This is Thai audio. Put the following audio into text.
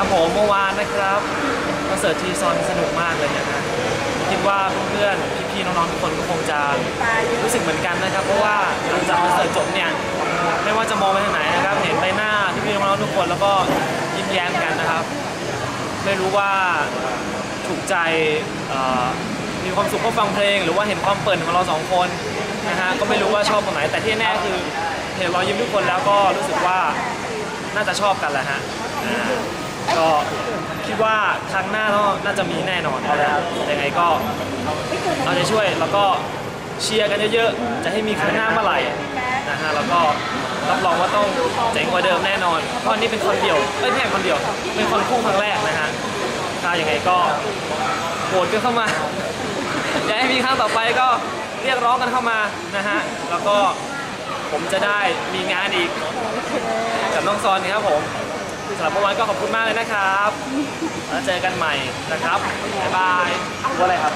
ครับผมเมื่อวานนะครับคอนเสิร์ตทีซอนสนุกมากเลยนะฮะคิดว่าเพื่อนๆพี่ๆน้องๆทุกคนก็คงจะรู้สึกเหมือนกันนะครับ เพราะว่าหลังจากคอนเสิร์ตจบเนี่ยไม่ว่าจะมองไปทางไหนนะครับ เห็นใบหน้าพี่ๆน้องๆทุกคนแล้วก็ยิ้มแย้มกันนะครับ ไม่รู้ว่าถูกใจมีความสุขก็ฟังเพลง หรือว่าเห็นความเปิดของเราสองคนนะฮะก็ไม่รู้ว่าชอบตรงไหนแต่ที่แน่คือเห็นรอยยิ้มทุกคนแล้วก็รู้สึกว่าน่าจะชอบกันแหละฮะ ว่าครั้งหน้าก็น่าจะมีแน่นอนนะครับยังไงก็เอาใจช่วยแล้วก็เชียร์กันเยอะๆ จะให้มีครั้งหน้าเมื่อไหร่นะฮะแล้วก็รับรองว่าต้องเจ๋งกว่าเดิมแน่นอนเพราะอันนี้เป็นคนเดียวไม่ใช่คนเดียว เป็นคนคู่ครั้งแรกนะฮะถ้ายังไงก็โหวตกันเข้ามาอยากให้มีครั้งต่อไปก็เรียกร้องกันเข้ามานะฮะแล้วก็ผมจะได้มีงานอีกกับน้องซอนนะครับผม สำหรับเมื่อวานก็ขอบคุณมากเลยนะครับ แล้วเจอกันใหม่นะครับ บ๊ายบายว่าอะไรครับ